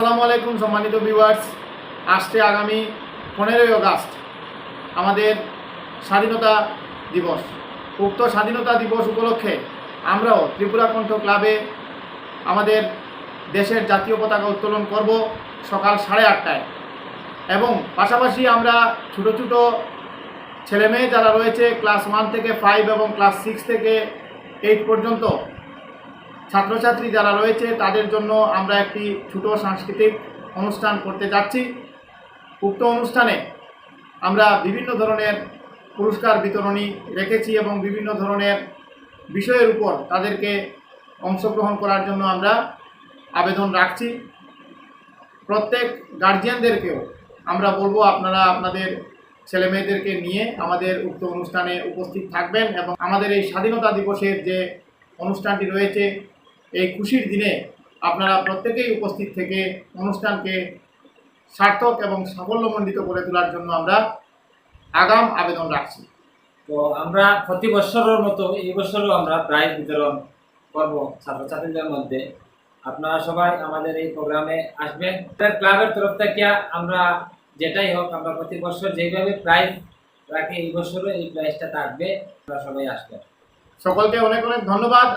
আসসালামু আলাইকুম সম্মানিত ভিউয়ার্স আসছে আগামী পনেরোই আগস্ট, আমাদের স্বাধীনতা দিবস। উক্ত স্বাধীনতা দিবস উপলক্ষে আমরাও ত্রিপুরা কণ্ঠ ক্লাবে আমাদের দেশের জাতীয় পতাকা উত্তোলন করব সকাল সাড়ে আটটায়। এবং পাশাপাশি আমরা ছোটো ছোটো ছেলেমেয়ে যারা রয়েছে ক্লাস ওয়ান থেকে ফাইভ এবং ক্লাস সিক্স থেকে এইট পর্যন্ত ছাত্রছাত্রী যারা রয়েছে, তাদের জন্য আমরা একটি ছোট সাংস্কৃতিক অনুষ্ঠান করতে যাচ্ছি। উক্ত অনুষ্ঠানে আমরা বিভিন্ন ধরনের পুরস্কার বিতরণী রেখেছি এবং বিভিন্ন ধরনের বিষয়ের উপর তাদেরকে অংশগ্রহণ করার জন্য আমরা আবেদন রাখছি। প্রত্যেক গার্জিয়ানদেরকেও আমরা বলব, আপনারা আপনাদের ছেলেমেয়েদেরকে নিয়ে আমাদের উক্ত অনুষ্ঠানে উপস্থিত থাকবেন এবং আমাদের এই স্বাধীনতা দিবসের যে অনুষ্ঠানটি রয়েছে খুশির দিনে আপনারা প্রত্যেকেই উপস্থিত থেকে অনুষ্ঠানকে সার্থক এবং সাফল্যমণ্ডিত করে তোলার জন্য আমরা আগাম আবেদন রাখছি। তো আমরা প্রতি বছরের মতো এই বছরও আমরা প্রাইজ বিতরণ করব ছাত্রছাত্রীদের মধ্যে। আপনারা সবাই আমাদের এই প্রোগ্রামে আসবেন। ক্লাবের তরফ থেকে আমরা যেটাই হোক আমরা প্রতি বছর যেইভাবে প্রাইজ রাখি এই বছরও এই প্রাইজটা থাকবে। আপনারা সবাই আসবেন। সকলকে অনেক অনেক ধন্যবাদ।